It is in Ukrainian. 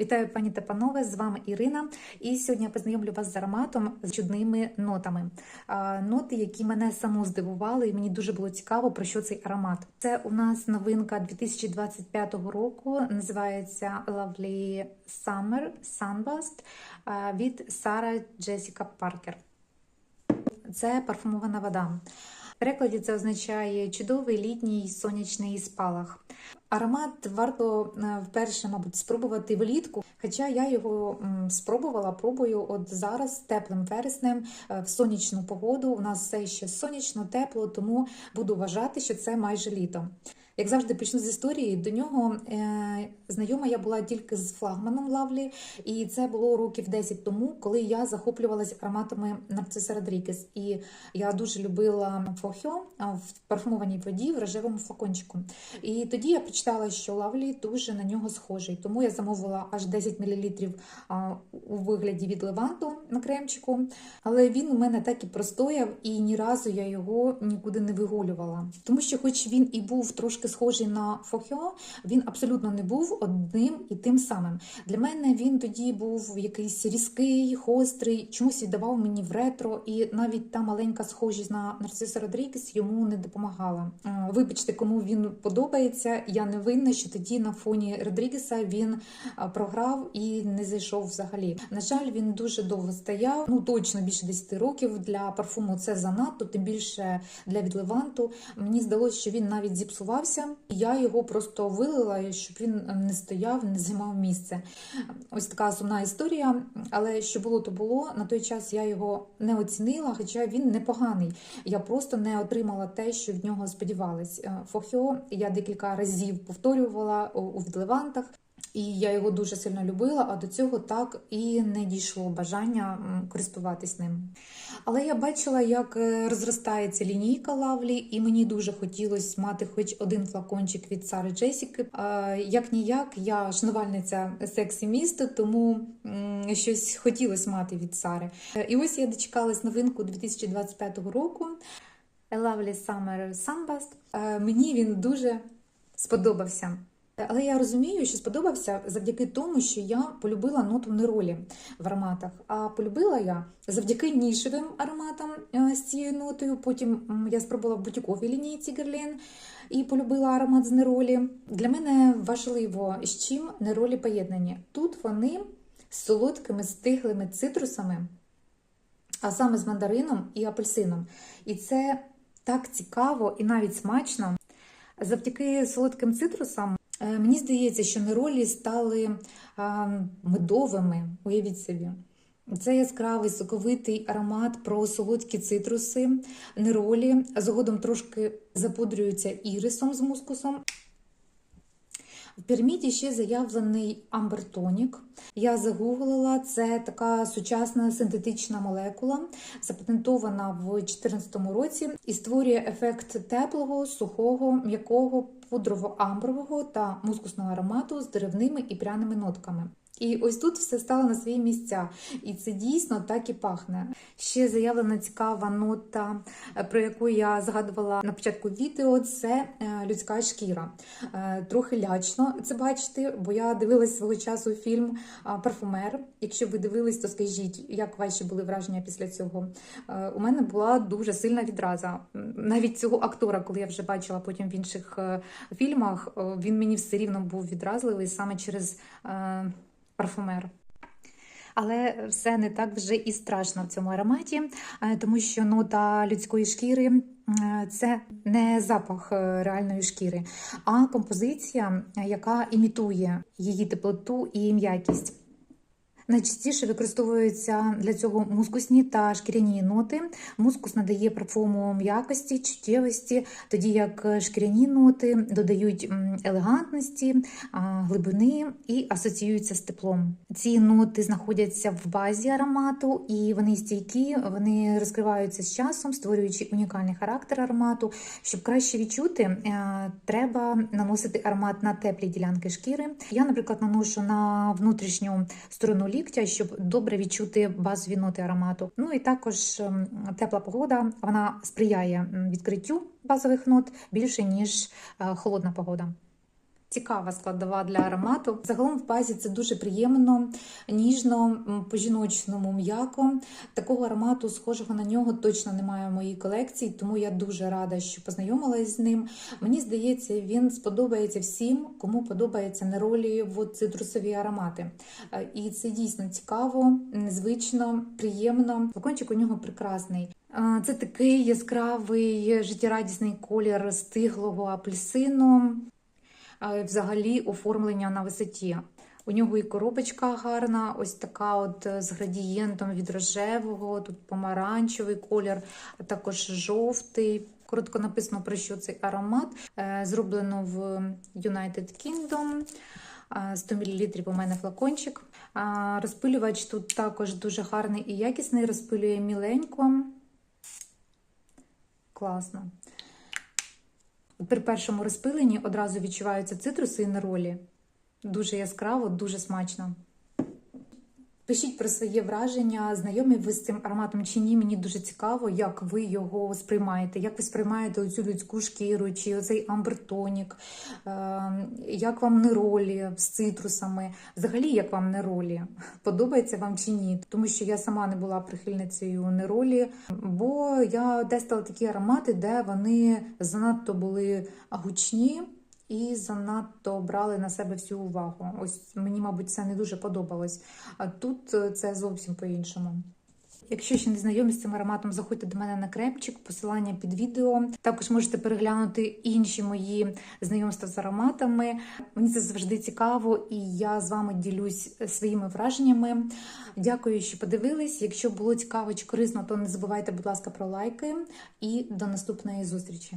Вітаю, пані та панове! З вами Ірина. І сьогодні я познайомлю вас з ароматом з чудними нотами. Ноти, які мене саму здивували, і мені дуже було цікаво, про що цей аромат. Це у нас новинка 2025 року. Називається Lovely Summer Sunburst від Сара Джесіка Паркер. Це парфумована вода. В перекладі це означає чудовий літній сонячний спалах. Аромат варто е, вперше, мабуть, спробувати влітку. Хоча я його спробувала, пробую от зараз теплим вереснем е, в сонячну погоду. У нас все ще сонячно, тепло, тому буду вважати, що це майже літо. Як завжди, почну з історії. До нього е, знайома я була тільки з флагманом Лавлі, і це було років 10 тому, коли я захоплювалася ароматами Нарциса Родрігес. І я дуже любила фохьо в парфумованій воді в рожевому флакончику. І тоді я прочитала, що Лавлі дуже на нього схожий. Тому я замовила аж 10 мл у вигляді від леванту на кремчику. Але він у мене так і простояв, і ні разу я його нікуди не вигулювала. Тому що, хоч він і був трошки схожий на фохьо, він абсолютно не був одним і тим самим. Для мене він тоді був якийсь різкий, гострий, чомусь віддавав мені в ретро, і навіть та маленька схожість на Нарциса Родрігес йому не допомагала. Е, Вибачте, кому він подобається. Я не винна, що тоді на фоні Родрігеса він е, програв і не зайшов взагалі. На жаль, він дуже довго стояв. Ну точно більше 10 років для парфуму це занадто, тим більше для відливанту. Мені здалося, що він навіть зіпсувався. Я його просто вилила, щоб він не стояв, не займав місце. Ось така сумна історія. Але що було, то було. На той час я його не оцінила, хоча він непоганий. Я просто не отримала те, що від нього сподівалась. Фохьо я декілька разів повторювала у відливантах. І я його дуже сильно любила, а до цього так і не дійшло бажання користуватись ним. Але я бачила, як е, розростається лінійка лавлі, і мені дуже хотілося мати хоч один флакончик від Сари Джесіки. Як ніяк, я шанувальниця сексі міста, тому щось хотілося мати від Сари. І ось я дочекалась новинку 2025 року. A Lovely Summer Sunburst. Мені він дуже сподобався. Але я розумію, що сподобався завдяки тому, що я полюбила ноту неролі в ароматах. А полюбила я завдяки нішевим ароматам з цією нотою. Потім я спробувала в бутіковій лінійці Герлен і полюбила аромат з неролі. Для мене важливо, з чим неролі поєднані. Тут вони з солодкими стиглими цитрусами, а саме з мандарином і апельсином. І це так цікаво і навіть смачно. Завдяки солодким цитрусам. Мені здається, що неролі стали медовими, уявіть собі. Це яскравий соковитий аромат про солодкі цитруси, неролі. Згодом трошки запудрюються ірисом з мускусом. В піраміді ще заявлений амбертонік. Я загуглила, це така сучасна синтетична молекула, запатентована в 2014 році і створює ефект теплого, сухого, м'якого, пудрово-амбрового та мускусного аромату з деревними і пряними нотками. І ось тут все стало на свої місця, і це дійсно так і пахне. Ще заявлена цікава нота, про яку я згадувала на початку відео. Це людська шкіра. Трохи лячно це бачити, бо я дивилась свого часу фільм Парфумер. Якщо ви дивились, то скажіть, як ваші були враження після цього? У мене була дуже сильна відраза. Навіть цього актора, коли я вже бачила потім в інших фільмах, він мені все рівно був відразливий саме через парфумер. Але все не так вже і страшно в цьому ароматі, тому що нота людської шкіри це не запах реальної шкіри, а композиція, яка імітує її теплоту і м'якість. Найчастіше використовуються для цього мускусні та шкіряні ноти. Мускус надає парфуму м'якості, чуттєвості, тоді як шкіряні ноти додають елегантності, глибини і асоціюються з теплом. Ці ноти знаходяться в базі аромату, і вони стійкі, вони розкриваються з часом, створюючи унікальний характер аромату. Щоб краще відчути, треба наносити аромат на теплі ділянки шкіри. Я, наприклад, наношу на внутрішню сторону ліктя, щоб добре відчути базові ноти аромату. Ну і також тепла погода вона сприяє відкриттю базових нот більше, ніж холодна погода. Цікава складова для аромату. Загалом в базі це дуже приємно, ніжно, по-жіночному м'яко. Такого аромату, схожого на нього, точно немає в моїй колекції, тому я дуже рада, що познайомилась з ним. Мені здається, він сподобається всім, кому подобаються неролі в цитрусові аромати. Е, І це дійсно цікаво, незвично, приємно. Флакончик у нього прекрасний. Е, Це такий яскравий життєрадісний колір стиглого апельсину. Е, Взагалі оформлення на висоті. У нього і коробочка гарна, ось така от е, з градієнтом від рожевого, тут помаранчевий колір, а також жовтий. Коротко написано про що цей аромат. Е, Зроблено в United Kingdom. Е, 100 мл у мене флакончик. Розпилювач тут також дуже гарний і якісний, розпилює міленько. Класно. При першому розпиленні одразу відчуваються цитруси і неролі. Дуже яскраво, дуже смачно. Пишіть про своє враження, знайомі ви з цим ароматом чи ні. Мені дуже цікаво, як ви його сприймаєте, як ви сприймаєте оцю людську шкіру, чи оцей амбертонік, е, як вам неролі з цитрусами, взагалі, як вам неролі, подобається вам чи ні. Тому що я сама не була прихильницею неролі, бо я тестила такі аромати, де вони занадто були гучні. І занадто брали на себе всю увагу. Ось мені, мабуть, це не дуже подобалось. А тут е, це зовсім по-іншому. Якщо ще не знайомі з цим ароматом, заходьте до мене на кремчик, посилання під відео. Також можете переглянути інші мої знайомства з ароматами. Мені це завжди цікаво, і я з вами ділюсь своїми враженнями. Дякую, що подивились. Якщо було цікаво чи корисно, то не забувайте, будь ласка, про лайки. І до наступної зустрічі.